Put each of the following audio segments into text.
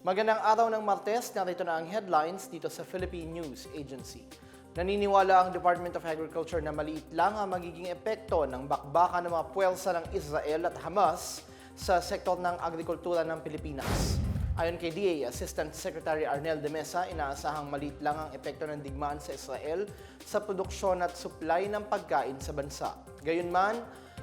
Magandang araw ng Martes, narito na ang headlines dito sa Philippine News Agency. Naniniwala ang Department of Agriculture na maliit lang ang magiging epekto ng bakbakan ng mga puwersa ng Israel at Hamas sa sektor ng agrikultura ng Pilipinas. Ayon kay DA Assistant Secretary Arnel de Mesa, inaasahang maliit lang ang epekto ng digmaan sa Israel sa produksyon at supply ng pagkain sa bansa. Gayunman,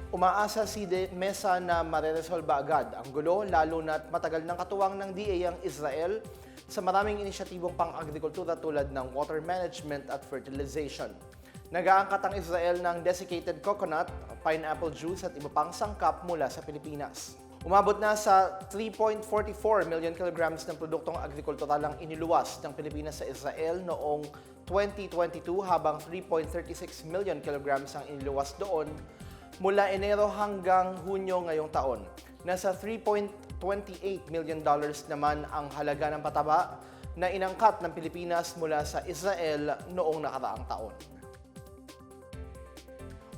Umaasa si De Mesa na mareresolba agad ang gulo lalo na't matagal ng katuwang ng DA ang Israel sa maraming inisyatibong pang-agrikultura tulad ng water management at fertilization. Nag-aangkat ang Israel ng desiccated coconut, pineapple juice at iba pang sangkap mula sa Pilipinas. Umabot na sa 3.44 million kilograms ng produktong agrikultural ang iniluwas ng Pilipinas sa Israel noong 2022 habang 3.36 million kilograms ang iniluwas doon mula Enero hanggang Hunyo ngayong taon. Nasa 3.28 million dollars naman ang halaga ng pataba na inangkat ng Pilipinas mula sa Israel noong nakaraang taon.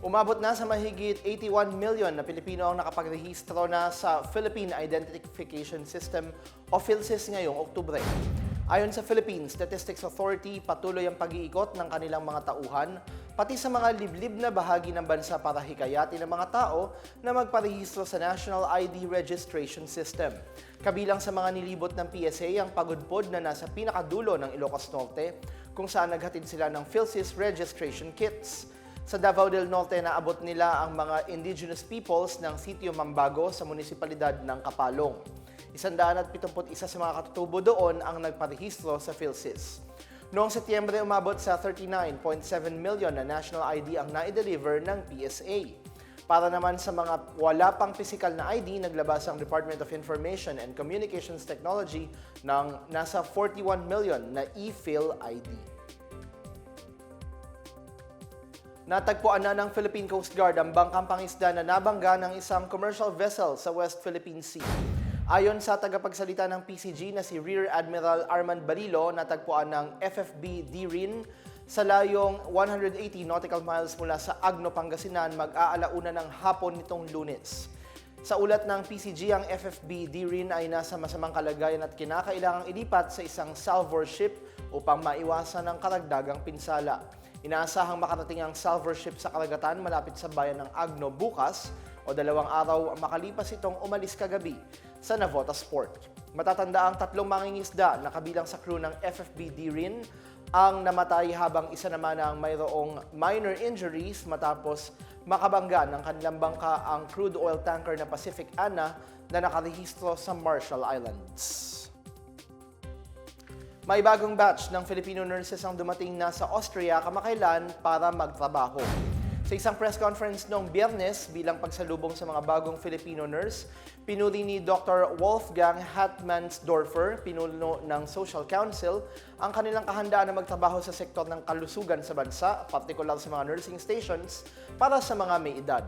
Umabot na sa mahigit 81 million na Pilipino ang nakapagrehistro na sa Philippine Identification System o PhilSys ngayong Oktubre. Ayon sa Philippine Statistics Authority, patuloy ang pag-iikot ng kanilang mga tauhan pati sa mga liblib na bahagi ng bansa para hikayatin ng mga tao na magparehistro sa National ID Registration System. Kabilang sa mga nilibot ng PSA ang pagudpod na nasa pinakadulo ng Ilocos Norte kung saan naghatid sila ng PhilSys registration kits. Sa Davao del Norte, naabot nila ang mga indigenous peoples ng Sitio Mambago sa munisipalidad ng Kapalong. Isandaan at 71 sa mga katutubo doon ang nagparehistro sa PhilSys. Noong Setyembre, umabot sa 39.7 million na national ID ang na-deliver ng PSA. Para naman sa mga wala pang physical na ID, naglabas ang Department of Information and Communications Technology ng nasa 41 million na e-Phil ID. Natagpuan na ng Philippine Coast Guard ang bangkang pangisda na nabangga ng isang commercial vessel sa West Philippine Sea. Ayon sa tagapagsalita ng PCG na si Rear Admiral Armand Barilo, natagpuan ng FFB DRIN sa layong 180 nautical miles mula sa Agno, Pangasinan mag-aalauna ng hapon nitong lunes. Sa ulat ng PCG, ang FFB DRIN ay nasa masamang kalagayan at kinakailangang ilipat sa isang salvor ship upang maiwasan ang karagdagang pinsala. Inaasahang makarating ang salvor ship sa karagatan malapit sa bayan ng Agno bukas o dalawang araw makalipas itong umalis kagabi sa Navotas Port. Matatanda ang tatlong mangingisda na kabilang sa crew ng FFB rin ang namatay habang isa naman ang mayroong minor injuries matapos makabangga ng kanilang bangka ang crude oil tanker na Pacific Anna na nakarehistro sa Marshall Islands. May bagong batch ng Filipino nurses ang dumating na sa Austria kamakailan para magtrabaho. Sa isang press conference noong biyernes bilang pagsalubong sa mga bagong Filipino nurse, pinuri ni Dr. Wolfgang Hatmansdorfer, pinuno ng Social Council, ang kanilang kahandaan na magtrabaho sa sektor ng kalusugan sa bansa, partikular sa mga nursing stations, para sa mga may edad.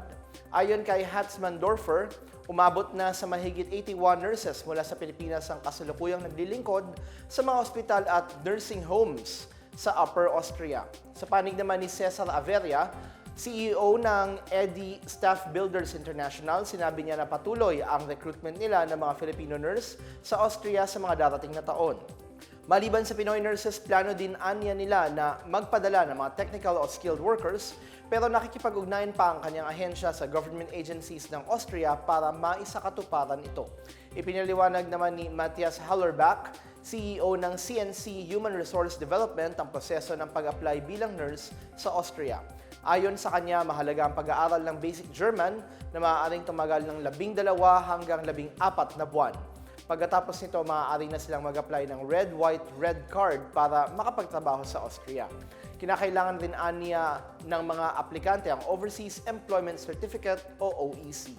Ayon kay Hatzmann-Dorfer, umabot na sa mahigit 81 nurses mula sa Pilipinas ang kasalukuyang naglilingkod sa mga ospital at nursing homes sa Upper Austria. Sa panig naman ni Cesar Averia, CEO ng EDI Staff Builders International, sinabi niya na patuloy ang recruitment nila ng mga Filipino nurse sa Austria sa mga darating na taon. Maliban sa Pinoy nurses, plano din anya nila na magpadala ng mga technical o skilled workers pero nakikipag-ugnayan pa ang kanyang ahensya sa government agencies ng Austria para maisakatuparan ito. Ipinaliwanag naman ni Matthias Hallerbach, CEO ng CNC Human Resource Development, ang proseso ng pag-apply bilang nurse sa Austria. Ayon sa kanya, mahalaga ang pag-aaral ng basic German na maaaring tumagal ng labing dalawa hanggang labing apat na buwan. Pagkatapos nito, maaari na silang mag-apply ng red, white, red card para makapagtrabaho sa Austria. Kinakailangan din aniya ng mga aplikante ang Overseas Employment Certificate o OEC.